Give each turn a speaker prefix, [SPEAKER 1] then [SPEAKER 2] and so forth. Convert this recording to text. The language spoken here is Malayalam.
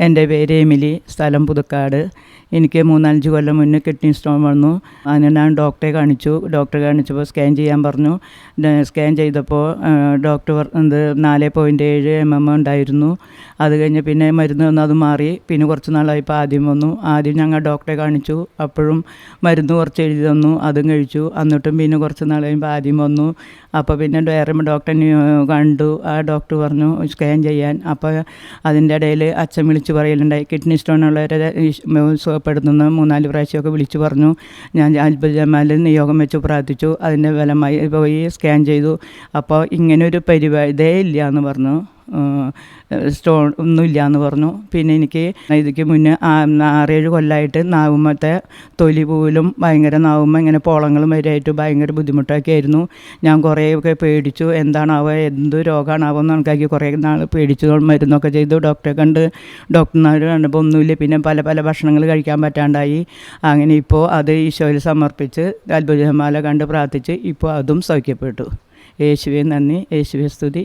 [SPEAKER 1] എന്റെ പേര് എമിലി സ്ഥലം പുതുക്കാട്. എനിക്ക് മൂന്നാലഞ്ച് കൊല്ലം മുന്നേ കിഡ്നി സ്റ്റോൺ വന്നു. അതിന് ഞാൻ ഡോക്ടറെ കാണിച്ചു. ഡോക്ടറെ കാണിച്ചപ്പോൾ സ്കാൻ ചെയ്യാൻ പറഞ്ഞു. സ്കാൻ ചെയ്തപ്പോൾ ഡോക്ടർ എന്ത് നാല് പോയിന്റ് ഏഴ് എം എം ഉണ്ടായിരുന്നു. അത് കഴിഞ്ഞ് പിന്നെ മരുന്ന് വന്നു അത് മാറി. പിന്നെ കുറച്ച് നാളായപ്പോൾ ആദ്യം വന്നു. ആദ്യം ഞങ്ങൾ ഡോക്ടറെ കാണിച്ചു. അപ്പോഴും മരുന്ന് കുറച്ച് എഴുതി തന്നു അതും കഴിച്ചു. എന്നിട്ടും പിന്നെ കുറച്ച് നാൾ കഴിയുമ്പോൾ ആദ്യം വന്നു. അപ്പോൾ പിന്നെ വേറെ ഡോക്ടറിനെ കണ്ടു. ആ ഡോക്ടർ പറഞ്ഞു സ്കാൻ ചെയ്യാൻ. അപ്പോൾ അതിന്റെ ഇടയിൽ അച്ഛൻ പറയലുണ്ടായി. കിഡ്നി സ്റ്റോൺ ഉള്ളവരെ സുഖപ്പെടുത്തുന്ന. മൂന്നാൽ പ്രാവശ്യമൊക്കെ വിളിച്ചു പറഞ്ഞു. ഞാൻ അത്ഭുത ജമാലിൽ നിയോഗം വെച്ച് പ്രാർത്ഥിച്ചു. അതിന്റെ ഫലമായി പോയി സ്കാൻ ചെയ്തു. അപ്പോൾ ഇങ്ങനൊരു പരിപാടി ഇതേ ഇല്ല എന്ന് പറഞ്ഞു. സ്റ്റോൺ ഒന്നുമില്ല എന്ന് പറഞ്ഞു. പിന്നെ എനിക്ക് ഇതിക്ക് മുന്നേ ആറേഴ് കൊല്ലമായിട്ട് നാവുമ്മത്തെ തൊലി പോലും ഭയങ്കര നാവുമ്മ ഇങ്ങനെ പോളങ്ങളും വരെയായിട്ട് ഭയങ്കര ബുദ്ധിമുട്ടൊക്കെ ആയിരുന്നു. ഞാൻ കുറേയൊക്കെ പേടിച്ചു. എന്താണാവോ എന്ത് രോഗമാണാവോ എന്ന് കണക്കാക്കി കുറേ നാൾ പേടിച്ചു. മരുന്നൊക്കെ ചെയ്തു. ഡോക്ടറെ കണ്ട് ഡോക്ടർമാർ കണ്ടപ്പോൾ ഒന്നുമില്ല. പിന്നെ പല പല ഭക്ഷണങ്ങൾ കഴിക്കാൻ പറ്റാണ്ടായി. അങ്ങനെ ഇപ്പോൾ അത് ഈശോയിൽ സമർപ്പിച്ച് അത്ഭുതമാല കണ്ട് പ്രാർത്ഥിച്ച് ഇപ്പോൾ അതും സൗഖ്യപ്പെട്ടു. യേശുവെ നന്ദി. യേശുവെ സ്തുതി.